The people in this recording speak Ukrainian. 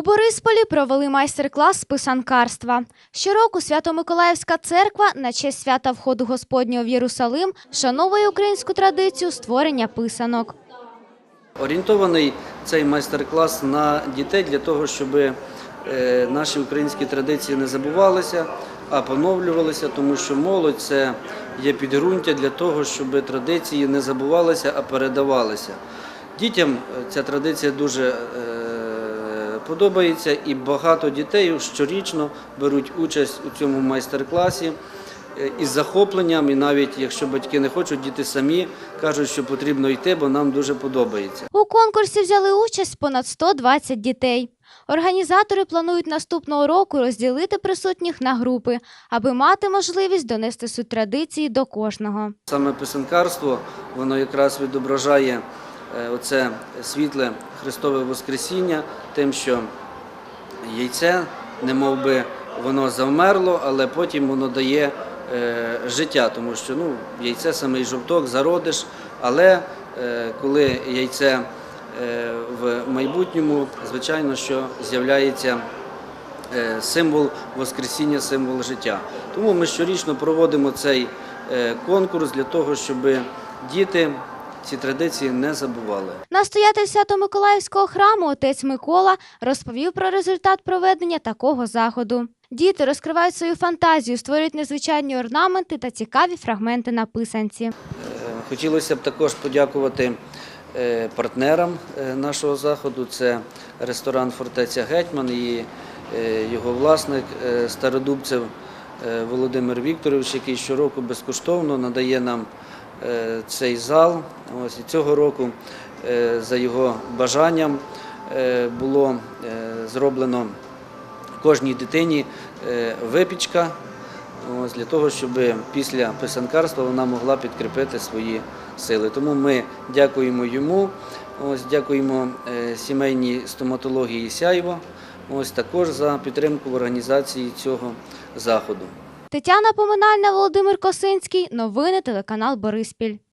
У Борисполі провели майстер-клас з писанкарства. Щороку Свято-Миколаївська церква на честь свята входу Господнього в Єрусалим вшановує українську традицію створення писанок. Орієнтований цей майстер-клас на дітей для того, щоб е, наші українські традиції не забувалися, а поновлювалися, тому що молодь це є підґрунтя для того, щоб традиції не забувалися, а передавалися. Дітям е, ця традиція дуже е, подобається, і багато дітей щорічно беруть участь у цьому майстер-класі е, із захопленням. І навіть якщо батьки не хочуть, діти самі кажуть, що потрібно йти, бо нам дуже подобається. У конкурсі взяли участь понад 120 дітей. Організатори планують наступного року розділити присутніх на групи, аби мати можливість донести суть традиції до кожного. Саме писанкарство воно якраз відображає оце світле Христове Воскресіння, тим, що яйце, не мов би воно завмерло, але потім воно дає е, життя, тому що ну, яйце самий жовток, зародиш, але е, коли яйце е, в майбутньому, звичайно, що з'являється е, символ Воскресіння, символ життя. Тому ми щорічно проводимо цей е, конкурс для того, щоб діти ці традиції не забували. Настоятель Свято-Миколаївського храму отець Микола розповів про результат проведення такого заходу. Діти розкривають свою фантазію, створюють незвичайні орнаменти та цікаві фрагменти на писанці. Е, Хотілося б також подякувати е, партнерам е, нашого заходу. Це ресторан Фортеця Гетьман і його власник Стародубцев Володимир Вікторович, який щороку безкоштовно надає нам е, цей зал. Ось і цього року е, за його бажанням е, було е, зроблено кожній дитині е, випічка. Ось для того, щоб після писанкарства вона могла підкріпити свої сили. Тому ми дякуємо йому, ось дякуємо е, сімейній стоматології Сяйво, ось також за підтримку в організації цього заходу. Тетяна Поминальна, Володимир Косинський. Новини телеканал Бориспіль.